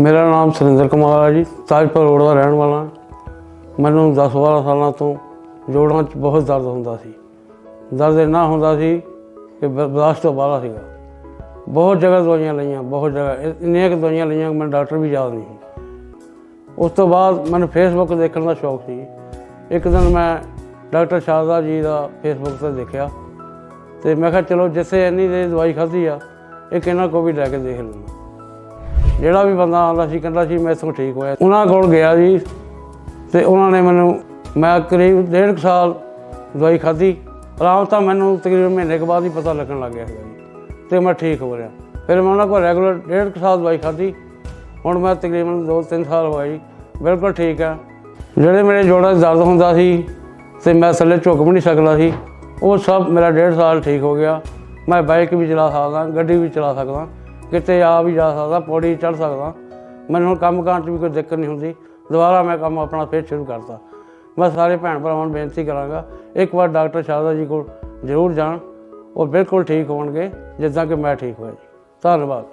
ਮੇਰਾ ਨਾਮ ਸੁਰਿੰਦਰ ਕੁਮਾਰ ਹੈ ਜੀ, ਤਾਜਪੁਰ ਰੋਡ ਦਾ ਰਹਿਣ ਵਾਲਾ ਹਾਂ। ਮੈਨੂੰ 10-12 ਸਾਲਾਂ ਤੋਂ ਜੋੜਾਂ 'ਚ ਬਹੁਤ ਦਰਦ ਹੁੰਦਾ ਸੀ। ਦਰਦ ਇੰਨਾ ਹੁੰਦਾ ਸੀ ਕਿ ਬ- ਬਰਦਾਸ਼ਤ ਤੋਂ ਬਾਹਰ ਸੀਗਾ। ਬਹੁਤ ਜਗ੍ਹਾ ਦਵਾਈਆਂ ਲਈਆਂ, ਬਹੁਤ ਜਗ੍ਹਾ। ਇੰਨੀਆਂ ਕੁ ਦਵਾਈਆਂ ਲਈਆਂ ਕਿ ਮੈਨੂੰ ਡਾਕਟਰ ਵੀ ਯਾਦ ਨਹੀਂ ਉਸ ਤੋਂ ਬਾਅਦ ਮੈਨੂੰ ਫੇਸਬੁੱਕ ਦੇਖਣ ਦਾ ਸ਼ੌਕ ਸੀ। ਇੱਕ ਦਿਨ ਮੈਂ ਡਾਕਟਰ ਸ਼ਾਰਦਾ ਜੀ ਦਾ ਫੇਸਬੁੱਕ ਤੇ ਦੇਖਿਆ ਤੇ ਮੈਂ ਕਿਹਾ, ਚਲੋ ਜਿੱਥੇ ਇੰਨੀ ਦੇ ਦਵਾਈ ਖਾਧੀ ਆ, ਇੱਕ ਇਹਨਾਂ ਕੋ ਵੀ ਲੈ ਕੇ ਦੇਖ ਲੈਂਦਾ। ਜਿਹੜਾ ਵੀ ਬੰਦਾ ਆਉਂਦਾ ਸੀ, ਕਹਿੰਦਾ ਸੀ, ਮੈਂ ਇਥੋਂ ਠੀਕ ਹੋਇਆ। ਉਹਨਾਂ ਕੋਲ ਗਿਆ ਜੀ ਤੇ ਉਹਨਾਂ ਨੇ ਮੈਨੂੰ, ਮੈਂ ਕਰੀਬ ਡੇਢ ਕੁ ਸਾਲ ਦਵਾਈ ਖਾਧੀ। ਆਰਾਮ ਤਾਂ ਮੈਨੂੰ ਤਕਰੀਬਨ ਮਹੀਨੇ ਕੁ ਬਾਅਦ ਹੀ ਪਤਾ ਲੱਗਣ ਲੱਗ ਗਿਆ ਸੀਗਾ ਜੀ ਤੇ ਮੈਂ ਠੀਕ ਹੋ ਰਿਹਾ। ਫਿਰ ਮੈਂ ਉਹਨਾਂ ਕੋਲ ਰੈਗੂਲਰ ਡੇਢ ਕੁ ਸਾਲ ਦਵਾਈ ਖਾਧੀ। ਹੁਣ ਮੈਂ ਤਕਰੀਬਨ 2-3 ਸਾਲ ਹੋਇਆ ਜੀ। ਬਿਲਕੁਲ ਠੀਕ ਆ। ਜਿਹੜੇ ਮੇਰੇ ਜੋੜਾਂ 'ਚ ਦਰਦ ਹੁੰਦਾ ਸੀ ਤੇ ਮੈਂ ਥੱਲੇ ਝੁਕ ਵੀ ਨਹੀਂ ਸਕਦਾ ਸੀ, ਉਹ ਸਭ ਮੇਰਾ ਡੇਢ ਸਾਲ ਠੀਕ ਹੋ ਗਿਆ। ਮੈਂ ਬਾਈਕ ਵੀ ਚਲਾ ਸਕਦਾ, ਗੱਡੀ ਵੀ ਚਲਾ ਸਕਦਾ। ਕਿਤੇ ਆ ਵੀ ਜਾ ਸਕਦਾ, ਪੌੜੀ ਚੜ ਸਕਦਾ। ਮੈਨੂੰ ਹੁਣ ਕੰਮ ਕਰਨ 'ਚ ਵੀ ਕੋਈ ਦਿੱਕਤ ਨਹੀਂ ਹੁੰਦੀ। ਦੁਬਾਰਾ ਮੈਂ ਕੰਮ ਆਪਣਾ ਫਿਰ ਸ਼ੁਰੂ ਕਰਤਾ। ਮੈਂ ਸਾਰੇ ਭੈਣ ਭਰਾਵਾਂ ਨੂੰ ਬੇਨਤੀ ਕਰਾਂਗਾ, ਇੱਕ ਵਾਰ ਡਾਕਟਰ ਸ਼ਾਰਦਾ ਜੀ ਕੋਲ ਜ਼ਰੂਰ ਜਾਣ। ਉਹ ਬਿਲਕੁਲ ਠੀਕ ਹੋਣਗੇ, ਜਿੱਦਾਂ ਕਿ ਮੈਂ ਠੀਕ ਹੋਇਆ ਜੀ। ਧੰਨਵਾਦ।